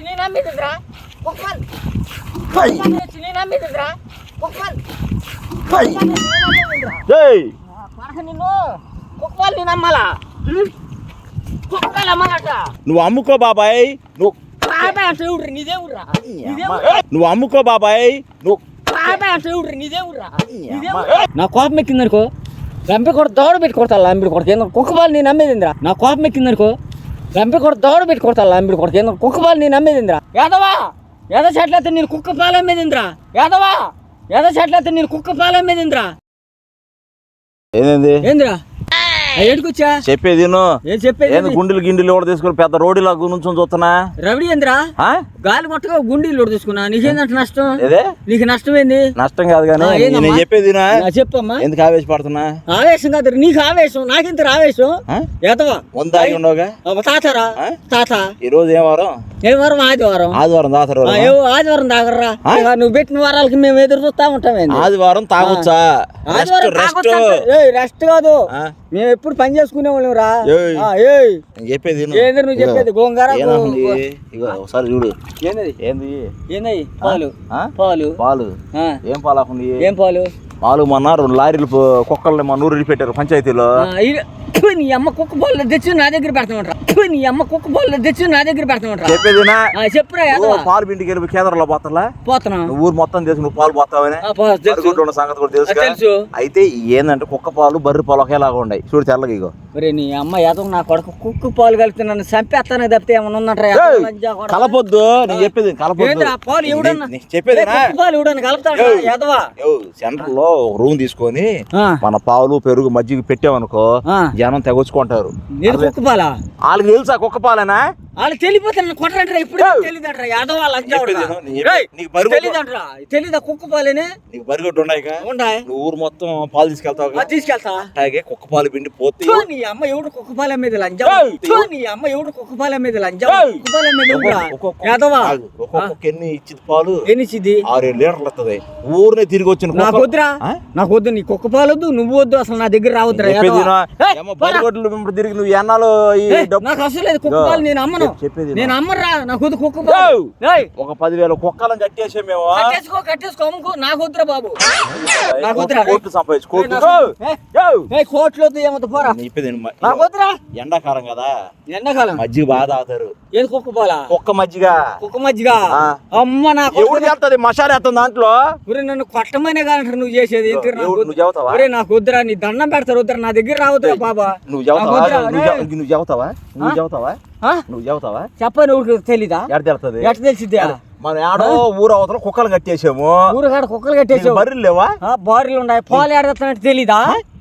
తెచ్చి నేను అమ్మేదిరా కుక్క పాలు కుక్క తెచ్చి నేను అమ్మేదిరా నిన్ను. అమ్మాలా? కుక్కలు అమ్మాలట. నువ్వు అమ్ముకో బాబాయ్. నువ్వు నువ్వు అమ్ముకో బాబాయ్. నువ్వు. నా కోపం ఎక్కిందనుకో లంపి కూడా దౌడ పెట్టి కొడతా లంపిడి కొడక ఏందో కుక్క పాలు నేను అమ్మేదిందిరా నా కోపం ఎక్కిందనుకో లంపి కూడా దౌడ పెట్టి కొడతా లంపిడి కొడక కుక్క పాలు నేను అమ్మేదిందిరా యాదవా? యాద చెట్లయితే నేను కుక్క పాలు అమ్మేదిందిరా యాదవా? యాద చెట్లయితే నేను కుక్క పాలు అమ్మేదిందిరా ఏంది? ఏందిరా? ఏడుకొచ్చా చెప్పేది. ఏం చెప్పేది? గుండెలు గిండెలు కూడా తీసుకుని పెద్ద రోడ్డు లాగా నుంచి చూస్తున్నా? రవిడి ఏందిరా? ఆ? గాలి కొట్టగా గుండీలు లోటు తీసుకున్నా. నీకేందంట నష్టం? నీకు నష్టం ఏంది నష్టం కాదు కానీ? నేను చెప్పేది చెప్పమ్మా. ఎందుకు ఆవేశపడుతున్నా? ఆవేశం కాదు నీకు ఆవేశం? నాకెంత ఆవేశం? ఎదవా వంద ఆగి ఉండవుగా. అబ్బా, తాతారా? తాత. ఈ రోజు ఏం వారం? ఏ వారం? ఆదివారం. ఆదివారం ఏ ఆదివారం? ఇక నువ్వు పెట్టిన వారాలకి మేము ఎదురు చూస్తా ఉంటాం ఏంది? ఆదివారం తాగొచ్చా? రెస్ట్ కాదు? మేము ఎప్పుడు పని చేసుకునే వాళ్ళం రా చెప్పేది. ఏంది నువ్వు చెప్పేది? గోంగూర ఒకసారి చూడు. ఏంది? ఏంది? ఏంది? పాలు. ఆ? పాలు. పాలు. ఏం పాలు ఏం పాలు? పాలు మొన్న రెండు లారీలు కుక్కల్ని మా నూరు పెట్టారు పంచాయతీలో. నీ అమ్మ కుక్క బాల్ తెచ్చి నా దగ్గర పెడతామంటారా. నీ అమ్మ కుక్క బాల్ తెచ్చి నా దగ్గర పెడతామంటారా. చెప్పేదినా? చెప్పురా పాలు బింటికి వెళ్ళి కేంద్రంలో పోతలా పోతున్నాం. ఊరు మొత్తం తెలుసు నువ్వు పాలు పోతావని. ఉన్న సంగతి కూడా తెలుసు. అయితే ఏందంటే కుక్క పాలు బర్రె పాలు ఒకేలాగా ఉన్నాయి. చూడు తెల్లగా ఇగో. ఒరే నీ అమ్మ యాదవ నా కొడుకు కుక్కు పాలు కలిపి నన్ను చంపేస్తానే తప్పితే ఏమన్నా ఉందంటారా. కలపొద్దు. నేను చెప్పేది కలపొద్దు. పాలు ఏ, కుక్క పాలు ఎవడన్నా కలుపుతాడా సెంటర్లో రూమ్ తీసుకొని మన పాలు పెరుగు మజ్జిగ పెట్టామనుకో. జనం తెగొచ్చుకుంటారు. కుక్క పాలా? వాళ్ళకి తెలుసా కుక్క పాలేనా? వాళ్ళు తెలియపోతే నన్ను కొట్టరంటారా? ఇప్పుడు. తెలియదంటారా? యాదవ తెలీదంటారా తెలీదా కుక్క పాలేనే? నీకు బరిగొడ్డు ఉన్నాయి నువ్వు ఊరు మొత్తం పాలు తీసుకెళ్తావు తీసుకెళ్తా. అలాగే కుక్క పాలు పిండి పోతే నీ అమ్మ ఎవడు కుక్కపాలెం మీద లంజా ఏయ్. థూ, నీ అమ్మ ఎవడు కుక్కపాలెం మీద లంజా ఏయ్. కుక్కపాలెం మీద? ఒక్కొక్క- యాదవా? ఎన్ని ఇచ్చింది పాలు? ఎన్నిచ్చిది ఆరేడు లీటర్లు వస్తుంది ఊరినే తిరిగి వచ్చిన నాకు కుక్క- వద్దురా? నాకు వద్దు నీ కుక్క పాలొద్దు నువ్వు వద్దు అసలు నా దగ్గర వెంబడి తిరిగి నువ్వు డబ్బు నాకు అసలు లేదు కుక్క పాలు నేను అమ్మను. చెప్- చెప్పేది. నేను అమ్మరా నాకు వద్దు కుక్క పాలు. ఒక పదివేల కుక్కలను కట్టేసే మేము కట్టేసుకో కట్టేసుకో అమ్ముకో. నాకు వద్దురా బాబు. నాకు వద్దురా. కోట్లు సంపాదించు కోట్లు. నాకు- ఏయ్, ఏయ్. ఏయ్, కోట్లు వద్దు ఏమొద్దు పోరా. చెప్పేది. నాకు వద్దురా. ఎండాకాలం కదా. ఎండాకాలం. మజ్జిగ బాగా తాగుతారు. ఏది కుక్క పాలా? కుక్క మజ్జిగ? కుక్క మజ్జిగ. అమ్మ నా ఎవరు చేస్తుంది మసాలా వేస్తుంది దాంట్లో? నన్ను కొట్టమనే కాదంటారు నువ్వు చేసేది ఒరే నాకు వద్దురా నీ దండం పెడతారు వద్దురా నా దగ్గర రావద్దురా బాబా. నువ్వు నువ్వు. చెబు- నువ్వు చెబుతావా నువ్వు చెబుతావా చెప్పని ఊరికి తెలీదా? ఎడ తెలుస్తుంది? ఎట్ట తెలిసిద్దా మనం ఆడో ఊరు అవతల కుక్కలు కట్టేసాము. ఊరుగాడ కుక్కలు నీకు కట్టేసావు బర్రెలు లేవా? ఆ, బారీలు ఉన్నాయి. పాలు ఏడతానంటే తెలీదా?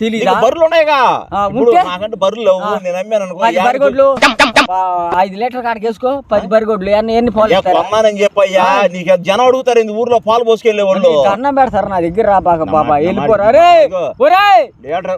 తెలీదా? బర్రెలు ఉన్నాయిగా? నాకంటే బర్రెలు లేవు నేను అమ్మాను అనుకో. ఐదు లీటర్ కాడికి వేసుకో పది బరిగొడ్లు ఎన్ని ఎన్ని పాలు? కొన్నానని చెప్పయ్యా నీకు జనం అడుగుతారు ఇంత ఊర్లో పాలు పోసుకెళ్ళే వాళ్ళు. నీ దండం పెడతారు నా దగ్గర రా బాగా నా బాబా వెళ్ళిపోరా. అరే. ఒరే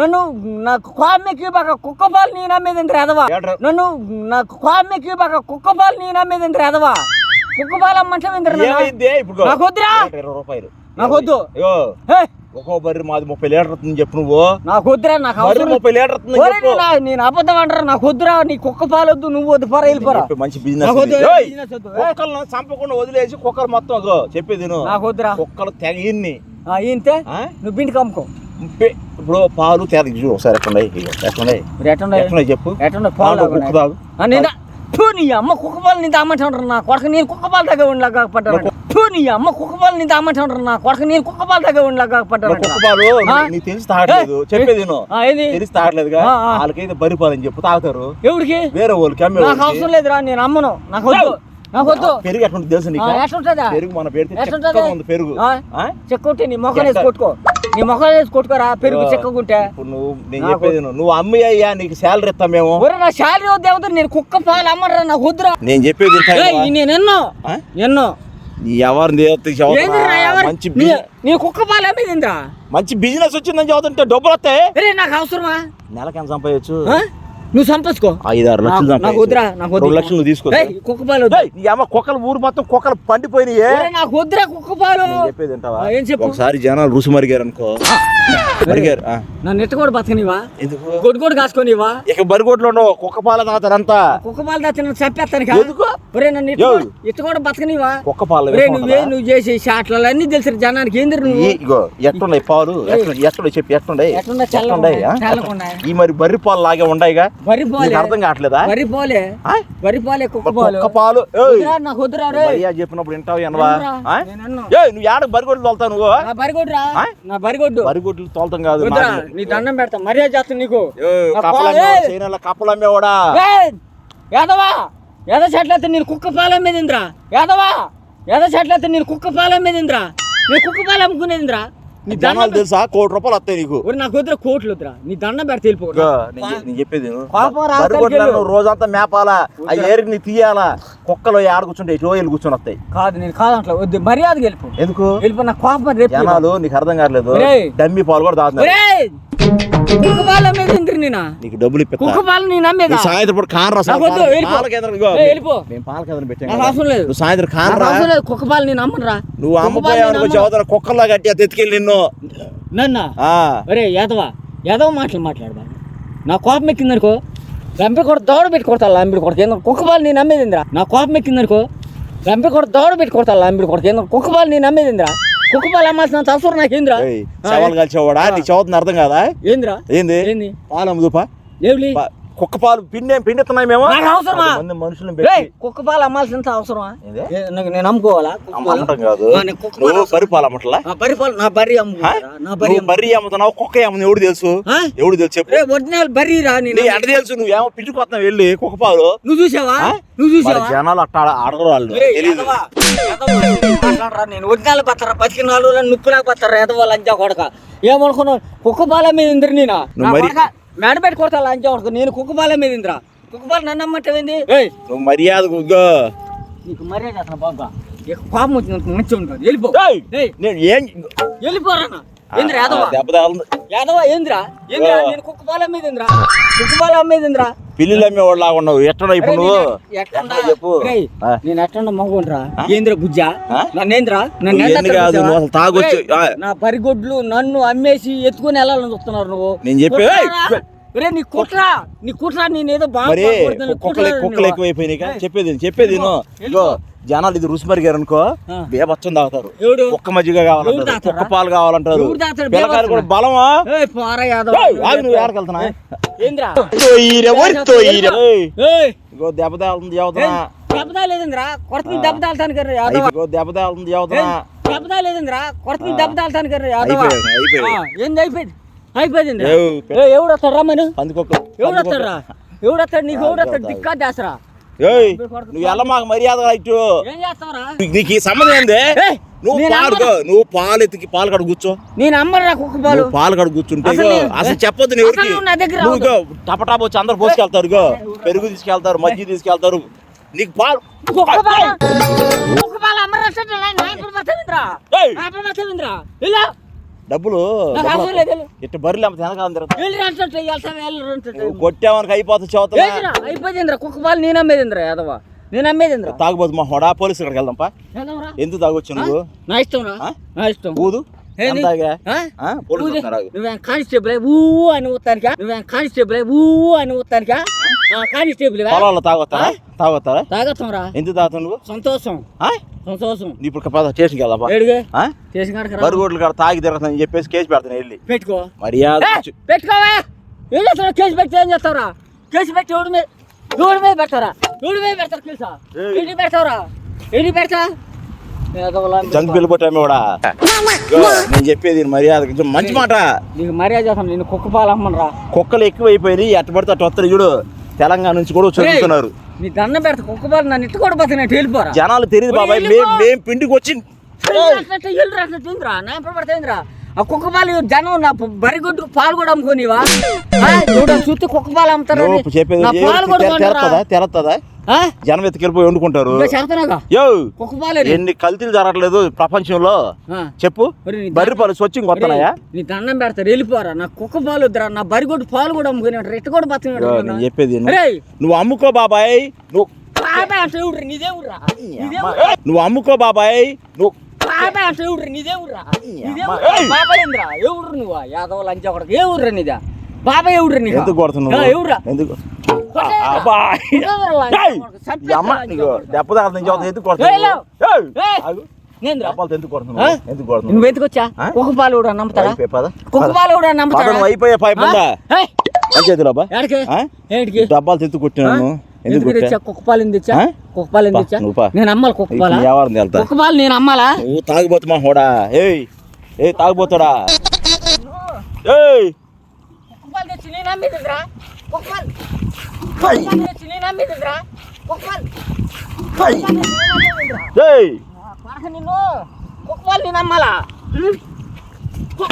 నన్ను నాకు కోమ్మెక్కి బాగా కుక్క పాలు నీ నమ్మేది ఎదవా లీటర్. నన్ను నాకు కోమ్మెక్కి బాగా కుక్క పాలు నీ నమ్మేది ఎదవా కుక్క పాలు అమ్మంటే నాకు వద్దురా. నాకు వద్దు. ఒక్కో బర్రె మాది ముప్పై లీటర్ వస్తుంది చెప్పు నువ్వు నాకు వద్దురా నాకు బర్రె. ముప్పై లీటర్ వస్తుంది ఒరే, చెప్పు నేను- నేను అబద్ధం అంటారా నాకు వద్దురా నీ కుక్క పాలు వద్దు నువ్వు వద్దు పోరా వెళ్ళిపోరా చెప్పే మంచి నాకు బిజినెస్ వద్దు, ఇది. ఏయ్! బిజినెస్ వద్దు. కుక్కలను చంపకుండా వదిలేసి కుక్కలు మొత్తం అగో చెప్పేది విను. నాకు వద్దురా కుక్కలు తెగ ఇన్ని ఆ, ఆ? నువ్వు బింటికి అమ్ముకో ముప్పై- ఇప్పుడు పాలు తేద చూడు ఒకసారి మరి ఎట్టుండే ఎట్లున్నాయి చెప్పు ఎట్టుండే పాలు తాగు, కుక్క తాగు. ఆ, నేను ఫు, నీ అమ్మ కుక్క పాలు నీ దామంటారు నా కొడక నేను కుక్క పాలు దగ్గర ఉండలాగా పడ్డాను నీ అమ్మ కుక్క పాలు నీ దామంటారు నా కొడక నేను కుక్క పాలు దగ్గర పడ్డాను కుక్క పాలు ఆ? నీకు తెలిసి తాగట్లేదు. ఏయ్! చెప్పేది తెలిసి ఆ. వాళ్ళకైతే బరి పాలు అని చెప్పు తాగుతారు. ఎవరికి? వేరే వాళ్ళకి అమ్మే నాకు. అవసరం లేదురా నేను అమ్మను. నాకు వద్దు. నాకు వద్దు. పెరుగు ఎట్లుంటుంది తెలుసు నీకు? ఎట్లుంటుందా? పెరుగు మన పెడితే పెరుగు? ఆ? చెక్కొట్టి నీ మొక్కలు వేసి? కొట్టుకో. నీ మొక్కలు వేసి కొట్టుకోరా పెరుగు. చెక్కకుంటే ఇప్పుడు నువ్వు నేను చెప్పేది. నువ్వు అమ్మి అయ్యా నీకు శాలరీ ఇస్తాం మేము. ఒరే నా శాలరీ వద్దు నేను కుక్క పాలు అమ్మరా నాకు వద్దురా. నేను చెప్పేది? నేను ఎన్నో? ఎన్నో? ఎవరిని మంచి నీ కుక్క మంచి బిజినెస్ వచ్చిందని చదువుతుంటే డబ్బులు వస్తాయి? నాకు అవసరమా? నెలకి ఎంత సంపాదించు? నువ్వు సంపసుకో. ఐదు ఆరు లక్షలు నాకు- వద్దురా నాకు వద్దు లక్షలు నువ్వు తీసుకో. ఏయ్, కుక్క పాలు వద్దు. ఏయ్, నీ అమ్మ కుక్కలు ఊరు మొత్తం కుక్కలు పండిపోయినాయి నాకు వద్దురా కుక్క పాలు. నేను చెప్పేది ఏం చెప్పు? ఒకసారి జనాలు రుసు మరిగారు అనుకో మరిగారు కూడా బతకనివా గొడ్డు కూడా కాసుకొనివా ఇక బరిగోట్లో ఉండవు కుక్క పాల తాగుతారంతా కుక్క పాలు దాచిన చంపేస్తాను ఎందుకు? ఒరే నన్ను ఇట్ట. కూడా- బతకనివా కుక్క పాలు ఒరే నువ్వే నువ్వు చేసే షాట్లు అన్ని తెలుసు జనానికి ఏంది నువ్వు? ఇగో ఎట్లున్నాయి పాలు? ఎట్లున్నాయి? ఎట్లున్నాయి చెప్పి ఎట్లున్నాయి? ఈ మరి బర్రి పాలు లాగే ఉండయిగా? వరి పోలే. అర్థం కావట్లేదా? వరి పోలే? వరి పోలే కుక్క పాలు. కుక్క పాలు భయ్యా చెప్పినప్పుడు వింటావు ఎనవా. ఏ నువ్వు ఏడకు బరిగొడ్లు తోలుతావు నువ్వు? నా ఆ? నా బరిగొడ్డు. బరిగొడ్లు తోలుతాం కాదు నీ దండం పెడతా మర్యాద చేస్తాను నీకు! చైనాలో కప్పలు అమ్మేవాడా? ఏయ్! యాదవా? యాద చెట్లయితే నేను కుక్క పాలు అమ్మేదింద్రా యాద చెట్లయితే నేను కుక్క పాలు అమ్మేదింద్రా నేను కుక్క పాలు అమ్ముకునేదింద్రా నీ దండం జనాలు తెలుసా? కోటి రూపాయలు వస్తాయి నీకు. ఒరి నాకు వద్దురా కోట్లు వద్దురా. నీ దండం పెడితే వెళ్ళిపో ఇగో, నేను చె- నేను చెప్పేది విను. పాపం రా, అక్కడికి. నువ్వు రోజంతా మేపాలా? ఆ ఏరికి నీ తీయాలా? కుక్కలు ఆడ కూర్చుంటే ఇటు వెళ్ళి కూర్చొని వస్తాయి. కాదు నేను కాదంట్లా వద్దు మర్యాదగా వెళ్ళిపో. ఎందుకు? వెళ్ళిపో నా కోపం రేపు జనాలు నీకు అర్థం కావట్లేదు. ఒరేయ్! డమ్మి పాలు కూడా తాగుతున్నారు. ఒరేయ్! కుక్క పాలు అమ్మేదింద్రి నేనా నీకు డబ్బులు ఇప్పిస్తా. కుక్క పాలు నేను అమ్మేదా నువ్వు సాయంత్రం పూట కాన్ రా నాకు వద్దు, వెళ్ళిపో. పాల కేంద్రం ఇగో, ఏయ్, వెళ్ళిపో. మేము పాల కేంద్రం పెట్టాం నాకు కదా. అవసరం లేదు. నువ్వు సాయంత్రం కాన్ నాకు రా. అవసరం లేదు. కుక్క పాలు నేను అమ్మనురా. నువ్వు కుక్క పాలు అమ్మపోయావు నేను చదువుతున్న కుక్కల్లా గట్టి అది ఎత్తుకెళ్ళి నిన్ను. నన్నా. ఆ, ఒరే యాదవా. యాదవ మాటలు మాట్లాడదా? నా కోపం ఎక్కిందనుకో. రంపి కూడా దౌడ పెట్టి కొడతా లంబిడి కొడుకు. ఏందో కుక్క బాల్ నేను నమ్మేదిందిరా నా కోపం ఎక్కిందనుకో. రంపి కూడా దౌడ పెట్టి కొడతా లంబిడి కొడుకు. ఏందో కుక్క బాల్ నేను నమ్మేదిందిరా కుక్క బాల్ అమ్మాల్సినంత అవసరం నాకేంద్రా ఏయ్, శవాలు కలిసేవాడా? నీకు చదువుతున్న అర్థం కాదా? ఏందిరా? ఏంది? ఏంది? పాలు అమ్ముదుపా కుక్క పాలు పిండి పిండిస్తున్నాయి మేము. నాకు అవసరమా? పెట్టి కుక్క పాలు అమ్మాల్సినంత అవసరమా? నాకు నేను అమ్ముకోవాలా? అమ్మటం కాదు. బరి పాలు అమ్మట్లా? నా బరి పాలు నా బర్రీ అమ్ముకుంటారా నా నువ్వు బర్రీ అమ్ముతున్నావు? కుక్క అమ్ముతుంది ఎవడు తెలుసు? ఎవడు తెలుసు? చెప్పు. ఒరిజినల్ బర్రీ రా నేను నీ ఎడ తెలుసు? నువ్వు ఏమో పిండుకొస్తున్నావు వెళ్ళి కుక్క పాలు నువ్వు చూసావా? నువ్వు చూసావా? జనాలు అట్ట అడగరు వాళ్ళు. మాట్లాడరా నేను. ఒరిజినల్ బత్తరా బతికి నాలుగు రోజులు నుప్పులాగా బత్తరా ఎదవా లంచా కొడక. ఏమనుకున్నావు? కుక్క బాల మీద ఇంద్ర నేను? మేడ పెట్టి కొడతా లంచా కొడక. నేను కుక్క బాల మీద ఇంద్ర. కుక్క బాల నన్ను అమ్మంటావేంది ఏయ్ నువ్వు మర్యాద నీకు మర్యాద చేస్తున్నా బాబా ఇక కోపం వచ్చినందుకు మంచిగా ఉంటుంది వెళ్ళిపో. నేను ఏం వెళ్ళిపోరా. ఏంద్రా యాదవా? యాదవా ఏంద్రా? ఏంద్రా. నేను కుక్క బాల మీద ఇంద్రా. కుక్క బాల మీద ఇంద్రా. పిల్లులు అమ్మేవాడు లాగా ఉన్నావు ఎట్లా ఇప్పుడు నువ్వు చెప్పు. నేను ఎట్లా మగోండ్రా ఏంద్ర బుజ్జా? నన్నేంద్రా నన్ను నువ్వు కాదు? నువ్వు అసలు తాగొచ్చు. నా పరిగొడ్లు నన్ను అమ్మేసి ఎత్తుకొని వెళ్ళాలని చూస్తున్నారు నువ్వు నేను చెప్పే-? రే నీ కుట్రా నీ కుట్రా నేను ఏదో బాగా. కుక్కలు నువ్వు. ఎక్కువైపోయినాయి చెప్పేది చెప్పేది విను. జనాలు ఇది రుచి మరిగారు అనుకో. బేబచ్చం తాగుతారు. కుక్క మజ్జిగ కావాలంటారు? కుక్క పాలు కావాలంటారు? పిల్లకాయలు కూడా? బలమా? నువ్వు దెబ్బ చదువుతున్నా దెబ్బ తాగుతాను చదువుతున్నా తాగుతాను ఏంది అయిపోయింది? ఎవడు వస్తాడు రమ్మను పందికొక్క ఎవడు వస్తాడురా ఎవడు వస్తాడు? నీకు ఎవడు వస్తాడు? దిక్కా దాసరా? ఏయ్ నువ్వు ఎలా మాకు మర్యాద చేస్తావరా? నీకు ఈ సంబంధం ఏంది? నువ్వు పాలు నువ్వు పాలు ఎత్తుకి పాలు కడ కూర్చో. నేను అమ్మరా కుక్క పాలు. పాలు కడ కూర్చుంటే అసలు చెప్పొద్దు ఎవరికి నువ్వు టపటాప్ వచ్చి అందరు పోసుకెళ్తారు ఇగో. పెరుగు తీసుకెళ్తారు మజ్జి తీసుకెళ్తారు. నీకు పాలు కుక్క పాలు. అమ్మరా డబ్బులు. ఇట్ట బర్రెలు అమ్మ నువ్వు కొట్టామనికి అయిపోతుంది చదువుతున్నా ఏందిరా అయిపోయిందిరా కుక్క పాలు నేను అమ్మేదిందిరా యాదవ నేను అమ్మేదిందిరా? తాగుబోతు మా హోడా పోలీసు ఇక్కడికి వెళ్దాంపా ఎందుకు తాగొచ్చు నువ్వు? నా ఇష్టం? నా ఇష్టం. ఊదు? కానిస్టేబుల్ ఊ అని ఊతానికా? నువ్వేం కానిస్టేబుల్ ఊ అని ఊతానికా? కానిస్టేబుల్ పొలాల్లో తాగొస్తారా తాగొస్తారా తాగొస్తాం రా ఎందుకు తాగుతావు నువ్వు? సంతోషం. ఆ? సంతోషం. ఇప్పుడు పద స్టేషన్కి వెళ్దాంపా ఏడుగే. కాడికి రా. బరుగోడ్లు కాడ తాగి తిరుగుతానని చెప్పేసి కేసు పెడతాను వెళ్ళి. పెట్టుకో. మర్యాద. పెట్టుకోవా. ఏం చేస్తావు? కేసు పెట్టి ఏం చేస్తావురా? కేసు పెట్టి ఎవడి మీద ఎవడి మీద పెడతారా ఎవడి మీద పెడతారు కేసా. ఎన్ని పెడతావురా? ఎన్ని పెడతా? జంక్ బిల్ కొట్టామే కూడా నేను చెప్పేది మర్యాద కొంచెం మంచి మాట. నీకు మర్యాద చేస్తాను. నేను కుక్క పాలు అమ్మనరా కుక్కలు ఎక్కువైపోయినాయి. ఎట్ట పడితే అట్ట వస్తారు చూడు. తెలంగాణ నుంచి కూడా చదువుతున్నారు నీ దండం పెడతా కుక్క నన్ను ఇట్టు కూడా బతికినట్టు వెళ్ళిపోరా జనాలు తెలియదు బాబాయ్. మేము మేము పిండికి వచ్చి ఆ కుక్క పాలు జనం నా బరిగొడ్డు పాలు కూడా అమ్ముకోనివా చూడ చుట్టూ కుక్క పాలు అమ్ముతారని నువ్వు చెప్పేది నా పాలు జనం ఎత్తుకెళ్ళిపోయి వండుకుంటారు. ఎన్ని కల్తీలు జరగట్లేదు ప్రపంచంలో. చెప్పు. బర్రె పాలు స్వచ్ఛంగా వస్తున్నాయా ఒరేయ్, నీ దండం పెడతారు వెళ్ళిపోరా. నా కుక్క పాలు వద్దురా నా బరి కొట్టు పాలు కూడా అమ్ముకున్నాడు రెట్టు కూడా బతున్నాడు చెప్పేది నువ్వు అమ్ముకో బాబాయ్. నువ్వు ఎవరు నువ్వు అమ్ముకో బాబాయ్. నువ్వు ఎవరు ఎవరు నువ్వు? యాదవ లంచా ఊర్రా నీదా? బాబాయ్ ఎవరు నీకు ఎందుకు కొడుతున్నావు? ఆ, ఎవరురా ఎందుకు దెబ్బ తాగుతుంది ఎందుకు నువ్వు? కుక్క పాలు కూడా నమ్ముతారా. కుక్క. పాలు కూడా నమ్ముతారా? అయిపోయే డబ్బాలు తెత్తు? కొట్టినాను ఎందుకు తెచ్చా? కుక్క పాలు ఎందుకు తెచ్చా? ఆ? కుక్క పాలు ఎందుకు పా, తెచ్చా? నువ్వు పా. నేను అమ్మాలి కుక్క పాలా? ఎవరిని వెళ్తా కుక్క పాలు నేను అమ్మాలా? నువ్వు తాగిపోతు మా హోడా. ఏయ్! ఏయ్ తాగిపోతాడా? ఏయ్! కుక్క పాలు తెచ్చి నేను అమ్మేదిరా కుక్క నిన్ను. కుక్క పాలు నేను అమ్మాలా ఉం?